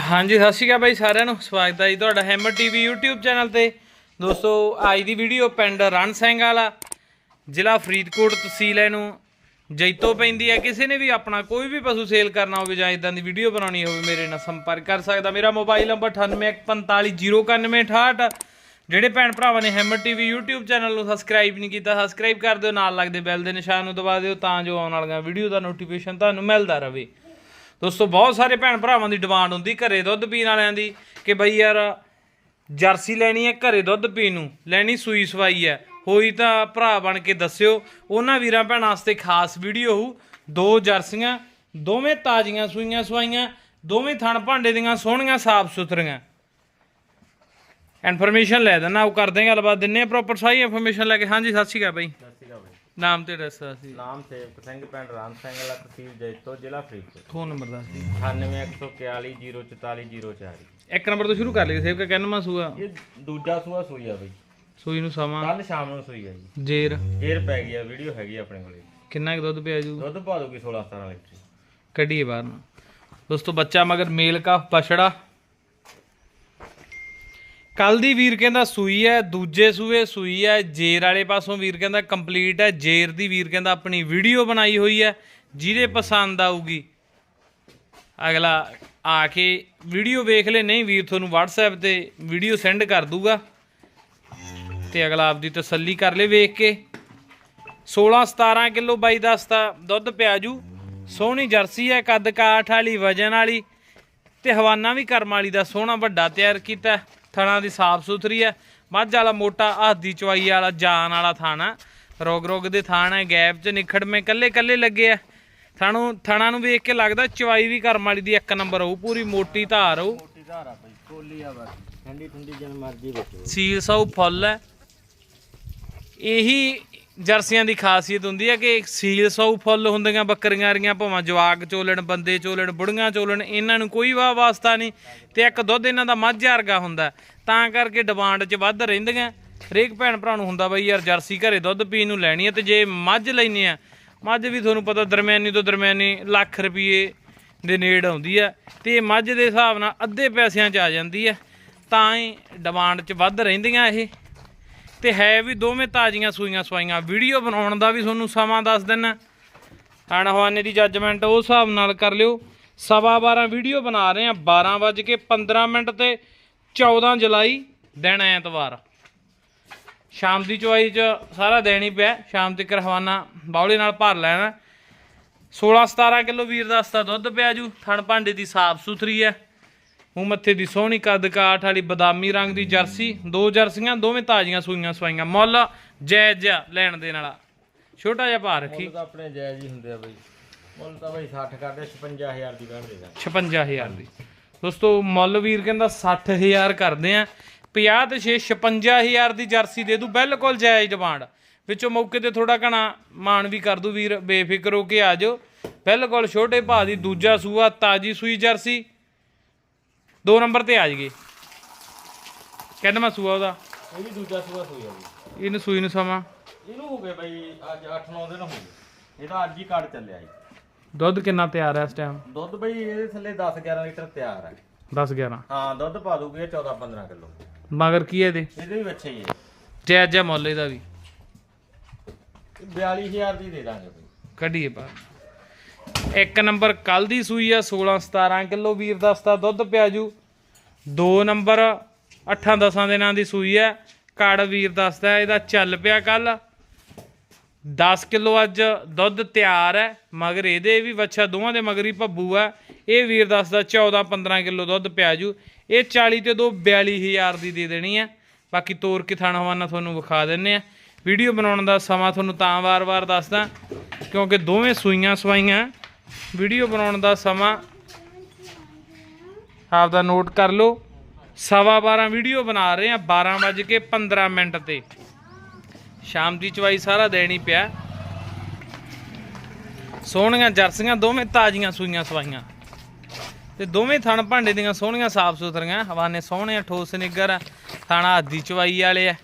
ਹਾਂਜੀ, ਸਤਿ ਸ਼੍ਰੀ ਅਕਾਲ ਬਾਈ ਸਾਰਿਆਂ ਨੂੰ। ਸਵਾਗਤ ਹੈ ਜੀ ਤੁਹਾਡਾ ਹੈਮਰ ਟੀਵੀ YouTube ਚੈਨਲ ਤੇ। ਦੋਸਤੋ, ਅੱਜ ਦੀ ਵੀਡੀਓ ਪਿੰਡ ਰਣ ਸਿੰਘ ਵਾਲਾ, ਜ਼ਿਲ੍ਹਾ ਫਰੀਦਕੋਟ ਤਹਿਸੀਲ ਹੈ ਨੂੰ ਜੈਤੋ ਪੈਂਦੀ ਹੈ, ਕਿਸੇ ਨੇ ਵੀ ਆਪਣਾ ਕੋਈ ਵੀ ਪਸ਼ੂ ਸੇਲ ਕਰਨਾ ਹੋਵੇ ਜਾਂ ਇਦਾਂ ਦੀ ਵੀਡੀਓ ਬਣਾਉਣੀ ਹੋਵੇ, ਮੇਰੇ ਨਾਲ ਸੰਪਰਕ ਕਰ ਸਕਦਾ। ਮੇਰਾ ਮੋਬਾਈਲ ਨੰਬਰ 9845099168 ਜਿਹੜੇ ਭੈਣ ਭਰਾਵਾਂ ਨੇ ਹੈਮਰ ਟੀਵੀ YouTube ਚੈਨਲ ਨੂੰ ਸਬਸਕ੍ਰਾਈਬ ਨਹੀਂ ਕੀਤਾ ਸਬਸਕ੍ਰਾਈਬ ਕਰ ਦਿਓ, ਨਾਲ ਲੱਗਦੇ ਬੈਲ ਦੇ ਨਿਸ਼ਾਨ ਨੂੰ ਦਬਾ ਦਿਓ, ਤਾਂ ਜੋ ਆਉਣ ਵਾਲੀਆਂ ਵੀਡੀਓ ਦਾ ਨੋਟੀਫਿਕੇਸ਼ਨ ਤੁਹਾਨੂੰ ਮਿਲਦਾ ਰਹੇ। ਦੋਸਤੋ, ਬਹੁਤ ਸਾਰੇ ਭੈਣ ਭਰਾਵਾਂ ਦੀ ਡਿਮਾਂਡ ਹੁੰਦੀ ਘਰੇ ਦੁੱਧ ਪੀਣ ਵਾਲਿਆਂ ਦੀ ਕਿ ਬਈ ਯਾਰ ਜਰਸੀ ਲੈਣੀ ਹੈ ਘਰੇ ਦੁੱਧ ਪੀਣ ਨੂੰ, ਲੈਣੀ ਸੂਈ ਸਵਾਈ ਹੈ। ਹੋਈ ਤਾਂ ਭਰਾ ਬਣ ਕੇ ਦੱਸਿਓ, ਉਹਨਾਂ ਵੀਰਾਂ ਭੈਣਾਂ ਵਾਸਤੇ ਖਾਸ ਵੀਡੀਓ ਹੋਊ। ਦੋ ਜਰਸੀਆਂ, ਦੋਵੇਂ ਤਾਜ਼ੀਆਂ ਸੂਈਆਂ ਸਵਾਈਆਂ, ਦੋਵੇਂ ਥਣ ਭਾਂਡੇ ਦੀਆਂ ਸੋਹਣੀਆਂ ਸਾਫ਼ ਸੁਥਰੀਆਂ। ਇਨਫੋਰਮੇਸ਼ਨ ਲੈ ਦੇਣਾ ਉਹ ਕਰਦੇ ਗੱਲਬਾਤ ਦਿੰਨੇ ਆ ਪ੍ਰੋਪਰ ਸਾਰੀ ਇਨਫੋਰਮੇਸ਼ਨ ਲੈ ਕੇ। ਹਾਂਜੀ, ਸਤਿ ਸ਼੍ਰੀ ਅਕਾਲ ਬਾਈ। ਨਾਮ ਤੇ ਐਡਰੈਸ ਦੱਸ ਦਿਓ ਨਾਮ ਸੇਵਕ ਸਿੰਘ ਪਿੰਡ ਰਾਮ ਸਿੰਘ ਵਾਲਾ ਤਹਿਸੀਲ ਜੈਤੋ ਜ਼ਿਲ੍ਹਾ ਫਰੀਦਕੋਟ। ਫੋਨ ਨੰਬਰ ਦੱਸ ਦਿਓ 9114404404 ਇੱਕ ਨੰਬਰ ਤੋਂ ਸ਼ੁਰੂ ਕਰ ਲਈਏ ਸੇਵ ਕਾ ਕਹਿਣਾ ਸੂਆ? ਇਹ ਦੂਜਾ ਸੂਆ ਸੂਈ ਆ ਬਈ। ਸੂਈ ਨੂੰ ਸਮਾਂ। ਕੱਲ ਸ਼ਾਮ ਨੂੰ ਸੂਈ ਆ ਜੀ। ਜੇਰ। ਏਰ ਪੈ ਗਈ ਆ ਵੀਡੀਓ ਹੈਗੀ ਆ ਆਪਣੇ ਕੋਲੇ। ਕਿੰਨਾ ਕੁ ਦੁੱਧ ਪਿਆ ਜੂ? ਦੁੱਧ ਪਾ ਦੋਗੇ 16 17 ਲੀਟਰ। ਕੱਢੀਏ ਬਾਹਰ ਨੂੰ। ਦੋਸਤੋ ਬੱਚਾ ਮਗਰ ਮੇਲ ਕਾ ਪਛੜਾ। ਕੱਲ ਦੀ ਵੀਰ ਕਹਿੰਦਾ ਸੂਈ ਹੈ, ਦੂਜੇ ਸੂਏ ਸੂਈ ਹੈ, ਜੇਰ ਵਾਲੇ ਪਾਸੋਂ ਵੀਰ ਕਹਿੰਦਾ ਕੰਪਲੀਟ ਹੈ, ਜੇਰ ਦੀ ਵੀਰ ਕਹਿੰਦਾ ਆਪਣੀ ਵੀਡੀਓ ਬਣਾਈ ਹੋਈ ਹੈ, ਜਿਹਦੇ ਪਸੰਦ ਆਊਗੀ। ਅਗਲਾ ਆ ਕੇ ਵੀਡੀਓ ਵੇਖ ਲੈ, ਨਹੀਂ ਵੀਰ ਤੁਹਾਨੂੰ WhatsApp ਤੇ ਵੀਡੀਓ ਸੈਂਡ ਕਰ ਦੂਗਾ। ਤੇ ਅਗਲਾ ਆਪਦੀ ਤਸੱਲੀ ਕਰ ਲੇ ਵੇਖ ਕੇ। 16 17 ਕਿਲੋ ਬਾਈ ਦਸਤਾ ਦੁੱਧ ਪਿਆਜੂ ਸੋਹਣੀ ਜਰਸੀ ਹੈ, ਕੱਦ ਕਾਠ ਵਾਲੀ, ਵਜਨ ਵਾਲੀ ਤੇ ਹਵਾਨਾ ਵੀ ਕਰਮ ਵਾਲੀ ਦਾ ਸੋਹਣਾ ਵੱਡਾ ਤਿਆਰ ਕੀਤਾ। ਥਣਾ ਦੀ ਸਾਫ਼ ਸੁਥਰੀ ਹੈ। ਮੱਝ ਵਾਲਾ ਮੋਟਾ ਹੱਥ ਚਵਾਈ ਵਾਲਾ ਜਾਨ ਵਾਲਾ ਥਾਣਾ। ਰੋਗ ਰੋਗ ਦੇ ਥਾਣ ਹੈ ਗੈਪ ਚ ਨਿਖੜਵੇਂ ਕੱਲੇ ਕੱਲੇ ਲੱਗੇ ਆ ਥਾਣੂ ਥਣਾ ਨੂੰ ਵੇਖ ਕੇ ਲੱਗਦਾ ਚਵਾਈ ਵੀ ਕਰਮ ਵਾਲੀ ਦੀ ਇੱਕ ਨੰਬਰ ਹੋਊ ਪੂਰੀ ਮੋਟੀ ਧਾਰ ਹੋਊ। ਮੋਟੀ ਧਾਰਾ ਬਈ ਕੋਲੀ ਆ ਬਸ। ਠੰਡੀ ਠੰਡੀ ਜਨ ਮਰਜ਼ੀ ਬੱਚੋ। ਸੀਲ ਸੌ ਫੁੱਲ ਹੈ। ਇਹੀ ਜਰਸੀਆਂ ਦੀ ਖਾਸੀਅਤ ਹੁੰਦੀ ਹੈ ਕਿ ਸੀਲ ਸੌ ਫੁੱਲ ਹੁੰਦੀਆਂ ਬੱਕਰੀਆਂ ਰੀਆਂ ਭਾਵੇਂ ਜਵਾਕ ਚੋਲਣ, ਬੰਦੇ ਚੋਲਣ, ਬੁੜੀਆਂ ਚੋਲਣ, ਇਹਨਾਂ ਨੂੰ ਕੋਈ ਵਾ ਵਾਸਤਾ ਨਹੀਂ ਤੇ ਇੱਕ ਦੁੱਧ ਇਹਨਾਂ ਦਾ ਮੱਝ ਵਰਗਾ ਹੁੰਦਾ। ਤਾਂ ਕਰਕੇ ਡਿਮਾਂਡ 'ਚ ਵੱਧ ਰਹਿੰਦੀਆਂ। ਹਰੇਕ ਭੈਣ ਭਰਾ ਨੂੰ ਹੁੰਦਾ ਬਈ ਯਾਰ ਜਰਸੀ ਘਰੇ ਦੁੱਧ ਪੀਣ ਨੂੰ ਲੈਣੀ ਹੈ ਤੇ ਜੇ ਮੱਝ ਲੈਣੀ ਆ, ਮੱਝ ਵੀ ਤੁਹਾਨੂੰ ਪਤਾ ਦਰਮਿਆਨੀ ਤੋਂ ਦਰਮਿਆਨੀ ਲੱਖ ਰੁਪਏ ਦੇ ਨੇੜ ਆਉਂਦੀ ਹੈ ਤੇ ਇਹ ਮੱਝ ਦੇ ਹਿਸਾਬ ਨਾਲ ਅੱਧੇ ਪੈਸਿਆਂ 'ਚ ਆ ਜਾਂਦੀ ਹੈ ਤਾਂ ਹੀ ਡਿਮਾਂਡ 'ਚ ਵੱਧ ਰਹਿੰਦੀਆਂ ਇਹ। ਤੇ ਹੈ ਵੀ ਦੋਵੇਂ ਤਾਜ਼ੀਆਂ ਸੂਈਆਂ ਸਵਾਈਆਂ। ਵੀਡੀਓ ਬਣਾਉਣ ਦਾ ਵੀ ਤੁਹਾਨੂੰ ਸਮਾਂ ਦੱਸ ਦਿੰਨਾ। ਹਣ ਹਵਾਨੇ ਦੀ ਜੱਜਮੈਂਟ ਉਸ ਹਿਸਾਬ ਨਾਲ ਕਰ ਲਿਓ। ਸਵਾ 12 ਵੀਡੀਓ ਬਣਾ ਰਹੇ ਆ 12 ਵੱਜ ਕੇ 15 ਮਿੰਟ ਤੇ 14 ਜੁਲਾਈ, ਦਿਨ ਐਤਵਾਰ। ਸ਼ਾਮ ਦੀ ਚੁਆਈ ਚ ਸਾਰਾ ਦਿਨ ਹੀ ਪਿਆ, ਸ਼ਾਮ ਤੱਕ ਹਵਾਨਾ ਬਾਉਲੇ ਨਾਲ ਭਰ ਲੈਣਾ। 16 17 ਕਿਲੋ ਵੀਰ ਦਾ ਹਸਤਾ ਦੁੱਧ ਪਿਆ ਜੂ, ਥਣ ਭਾਂਡੇ ਦੀ ਸਾਫ਼ ਸੁਥਰੀ ਹੈ। ਮੂੰਹ ਮੱਥੇ ਦੀ ਸੋਹਣੀ ਕੱਦ ਕਾਠ ਵਾਲੀ ਬਦਾਮੀ ਰੰਗ ਦੀ ਜਰਸੀ ਦੋ ਜਰਸੀਆਂ ਦੋਵੇਂ ਤਾਜ਼ੀਆਂ ਸੂਈਆਂ ਸਵਾਈਆਂ। ਮੁੱਲ ਜਾਇਜ਼ ਲੈਣ ਦੇ ਨਾਲ ਛੋਟਾ ਜਿਹਾ ਭਾ ਰੱਖੀ। ਮੁੱਲ ਤਾਂ ਆਪਣੇ ਜਾਇਜ਼ ਹੀ ਹੁੰਦੇ ਆ ਬਈ। ਮੁੱਲ ਤਾਂ ਬਈ 60 ਕਰਦੇ 56000 ਦੀ ਬਣ ਦੇਗਾ 56000 ਦੀ। ਦੋਸਤੋ ਮੁੱਲ ਵੀਰ ਕਹਿੰਦਾ 60000 ਕਰਦੇ ਆ। 50 ਤੇ 6 56000 ਦੀ ਜਰਸੀ ਦੇ ਦੂ ਬਿਲਕੁਲ ਜਾਇਜ਼ ਡਿਮਾਂਡ। ਵਿੱਚੋਂ ਮੌਕੇ ਤੇ ਥੋੜਾ ਘਣਾ ਮਾਨ ਵੀ ਕਰ ਦੂ ਵੀਰ ਬੇਫਿਕਰ ਹੋ ਕੇ ਆ ਜਾਓ। ਬਿਲਕੁਲ ਛੋਟੇ ਭਾ ਦੀ ਦੂਜਾ ਸੂਆ ਤਾਜੀ ਸੂਈ ਜਰਸੀ। ਦੋ ਨੰਬਰ ਤੇ ਆ ਜਗੇ ਮੈਂ ਸੂਆ ਉਹਦਾ। ਇਹ ਵੀ ਦੂਜਾ ਸੂਆ ਸੂਈ ਆ ਬਈ ਇਹਨੂੰ ਸੂਈ ਨੂੰ ਸਮਾਂ। ਇਹਨੂੰ ਹੋ ਗਏ ਬਈ ਅੱਜ 8-9 ਦਿਨ ਹੋ ਗਏ। ਇਹਦਾ ਅੱਜ ਹੀ ਕਾਰਡ ਚੱਲਿਆ ਜੀ ਦੁੱਧ ਕਿੰਨਾ ਤਿਆਰ ਹੈ ਇਸ ਟਾਈਮ ਦੁੱਧ ਬਈ ਇਹਦੇ ਥੱਲੇ 10-11 ਲੀਟਰ ਤਿਆਰ ਹੈ 10 11 ਹਾਂ ਦੁੱਧ ਪਾ ਦੂਗੀ 14-15 ਕਿਲੋ। ਮਗਰ ਕੀ ਹੈ ਇਹਦੇ? ਇਹਦੇ ਵੀ ਬੱਚੇ ਹੀ ਹੈ ਜਾਇਜ਼ ਜਿਹਾ ਮੁੱਲ ਇਹਦਾ ਵੀ। ਇਹ 42000 ਦੀ ਦੇ ਦਾਂਗੇ ਬਈ। ਕੱਢੀਏ ਬਾਹਰ। ਇੱਕ ਨੰਬਰ ਕੱਲ ਦੀ ਸੂਈ ਆ 16 17 ਕਿਲੋ ਵੀਰ ਦਸਤਾ ਦੁੱਧ ਪਿਆਜੂ ਦੋ ਨੰਬਰ 8 10 ਦਿਨਾਂ ਦੀ ਸੂਈ ਹੈ ਕੜ ਵੀਰ ਦੱਸਦਾ ਇਹਦਾ ਚੱਲ ਪਿਆ ਕੱਲ 10 ਕਿਲੋ ਅੱਜ ਦੁੱਧ ਤਿਆਰ ਹੈ, ਮਗਰ ਇਹਦੇ ਵੀ ਵੱਛਾ ਦੋਵਾਂ ਦੇ ਮਗਰ ਹੀ ਭੱਬੂ ਆ। ਇਹ ਵੀਰ ਦੱਸਦਾ 14 15 ਕਿਲੋ ਦੁੱਧ ਪਿਆ ਜੂ। ਇਹ 40 ਤੇ 2 42000 ਦੀ ਦੇ ਦੇਣੀ ਆ। ਬਾਕੀ ਤੋਰ ਕੇ ਥਾਣਾ ਹਵਾਨਾ ਤੁਹਾਨੂੰ ਵਿਖਾ ਦਿੰਨੇ ਆ। ਵੀਡੀਓ ਬਣਾਉਣ ਦਾ ਸਮਾਂ ਤੁਹਾਨੂੰ ਤਾਂ ਵਾਰ-ਵਾਰ ਦੱਸਦਾ। ਕਿਉਂਕਿ ਦੋਵੇਂ ਸੂਈਆਂ ਸਵਾਈਆਂ। ਵੀਡੀਓ ਬਣਾਉਣ ਦਾ ਸਮਾਂ ਆਪ ਦਾ ਨੋਟ ਕਰ ਲਓ। ਸਵਾ 12 ਵੀਡੀਓ ਬਣਾ ਰਹੇ ਆ 12 ਵੱਜ ਕੇ 15 ਮਿੰਟ ਤੇ। ਸ਼ਾਮ ਦੀ ਚਵਾਈ ਸਾਰਾ ਦੇਣੀ ਪਿਆ। ਸੋਹਣੀਆਂ ਜਰਸੀਆਂ ਦੋਵੇਂ ਤਾਜ਼ੀਆਂ ਸੂਈਆਂ ਸਵਾਈਆਂ। ਤੇ ਦੋਵੇਂ ਥਣ ਭਾਂਡੇ ਦੀਆਂ ਸੋਹਣੀਆਂ ਸਾਫ਼ ਸੁਥਰੀਆਂ ਹਵਾਨੇ ਸੋਹਣੇ ਠੋਸ ਨਿੱਗਰ ਆ, ਥਾਣਾ ਹੱਦੀ ਚਵਾਈ ਵਾਲੇ ਆ।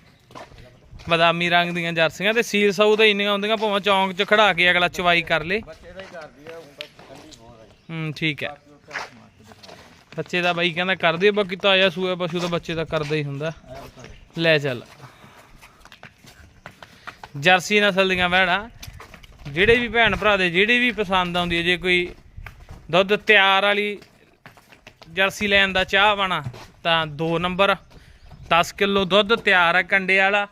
ਬਦਾਮੀ ਰੰਗ ਦੀਆਂ ਜਰਸੀਆਂ ਤੇ ਸੀਲ ਸੌ ਤਾਂ ਇੰਨੀਆਂ ਹੁੰਦੀਆਂ, ਭਾਵੇਂ ਚੌਂਕ 'ਚ ਖੜਾ ਕੇ ਅਗਲਾ ਚਵਾਈ ਕਰ ਲੇ। ਬੱਚੇ ਦਾ ਹੀ ਕਰਦੀ ਆ ਉਹ ਤਾਂ ਠੰਡੀ ਬਹੁਤ ਹੈ ਹੂੰ ਠੀਕ ਹੈ। ਬੱਚੇ ਦਾ ਬਾਈ ਕਹਿੰਦਾ ਕਰਦੇ ਬਾਕੀ ਤਾਇਆ ਸੂਆ ਪਸ਼ੂ ਤਾਂ ਬੱਚੇ ਦਾ ਕਰਦਾ ਹੀ ਹੁੰਦਾ। ਲੈ ਚੱਲ। ਜਰਸੀ ਨਸਲ ਦੀਆਂ ਵਹਿੜਾਂ ਜਿਹੜੇ ਵੀ ਭੈਣ ਭਰਾ ਦੇ ਜਿਹੜੀ ਵੀ ਪਸੰਦ ਆਉਂਦੀ ਹੈ ਜੇ ਕੋਈ ਦੁੱਧ ਤਿਆਰ ਵਾਲੀ ਜਰਸੀ ਲੈਣ ਦਾ ਚਾਹ ਬਣਾ ਤਾਂ 2 ਨੰਬਰ। 10 ਕਿਲੋ ਦੁੱਧ ਤਿਆਰ ਹੈ ਕੰਡੇ ਵਾਲਾ।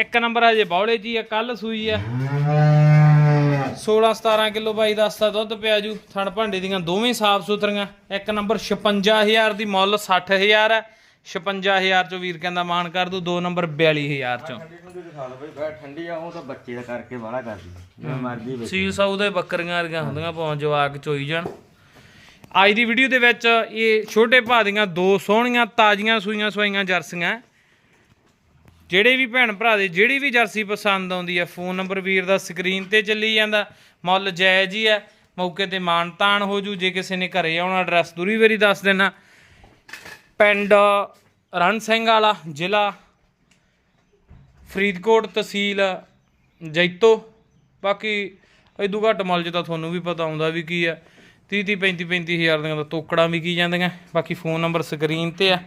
ਇੱਕ ਨੰਬਰ ਹਜੇ ਬੌਲੇ ਜੀ ਆ ਕੱਲ ਸੂਈ ਆ। 16 17 ਕਿਲੋ ਬਾਈ ਦੱਸਦਾ ਦੁੱਧ ਪਿਆ ਜੂ। ਥਣ ਭਾਂਡੇ ਦੀਆਂ ਦੋਵੇਂ ਸਾਫ਼ ਸੁਥਰੀਆਂ। ਇੱਕ ਨੰਬਰ 56000 ਦੀ ਮੁੱਲ 60000 ਹੈ 56000 ਚੋਂ ਵੀਰ ਕਹਿੰਦਾ ਮਾਨ ਕਰ ਦੂ ਦੋ ਨੰਬਰ 42000 ਚੋਂ। ਠੰਡੀ ਆ ਉਹ ਤਾਂ ਬੱਚੇ ਦਾ ਕਰਕੇ ਬਾਹਲਾ ਕਰਦੀ ਜਿਵੇਂ ਮਰਜ਼ੀ ਵੇਚ ਸੀਲ ਸਾਊ ਦੇ ਬੱਕਰੀਆਂ ਵਰਗੀਆਂ ਹੁੰਦੀਆਂ ਜਵਾਕ ਚੋਈ ਜਾਣ। ਅੱਜ ਦੀ ਵੀਡੀਓ ਦੇ ਵਿੱਚ ਇਹ ਛੋਟੇ ਭਾ ਦੀਆਂ ਦੋ ਸੋਹਣੀਆਂ ਤਾਜ਼ੀਆਂ ਸੂਈਆਂ ਸਵਾਈਆਂ ਜਰਸੀਆਂ। ਜਿਹੜੇ ਵੀ ਭੈਣ ਭਰਾ ਦੇ ਜਿਹੜੀ ਵੀ ਜਰਸੀ ਪਸੰਦ ਆਉਂਦੀ ਹੈ ਫੋਨ ਨੰਬਰ ਵੀਰ ਦਾ ਸਕਰੀਨ ਤੇ ਚੱਲੀ ਜਾਂਦਾ। ਮੁੱਲ ਜਾਇਜ਼ ਹੀ ਹੈ ਮੌਕੇ ਤੇ ਮਾਨ ਤਾਨ ਹੋ ਜੂ, ਜੇ ਕਿਸੇ ਨੇ ਘਰੇ ਆਉਣਾ ਐਡਰੈਸ ਦੂਰੀ ਵਾਰੀ ਦੱਸ ਦੇਣਾ। ਪਿੰਡ ਰਣ ਸਿੰਘ ਵਾਲਾ, ਜ਼ਿਲ੍ਹਾ ਫਰੀਦਕੋਟ ਤਹਿਸੀਲ ਜੈਤੋ। ਬਾਕੀ ਇਦੋਂ ਘੱਟ ਮੁੱਲ 'ਚ ਤਾਂ ਤੁਹਾਨੂੰ ਵੀ ਪਤਾ ਆਉਂਦਾ ਵੀ ਕੀ ਆ। 30 30 35 35 ਹਜ਼ਾਰ ਦੀਆਂ ਤਾਂ ਤੋਕੜਾਂ ਵਿਕੀ ਜਾਂਦੀਆਂ। ਬਾਕੀ ਫੋਨ ਨੰਬਰ ਸਕਰੀਨ ਤੇ ਆ।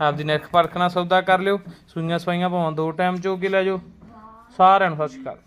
ਆਪਦੀ ਨਿਰਖ ਪਰਖ ਨਾਲ ਸੌਦਾ ਕਰ ਲਿਓ। ਸੂਈਆਂ ਸਵਾਈਆਂ ਭਾਵੇਂ ਦੋ ਟਾਈਮ ਚੋ ਕੇ ਲੈ ਜਾਓ। ਸਾਰਿਆਂ ਨੂੰ ਸਤਿ ਸ਼੍ਰੀ ਅਕਾਲ।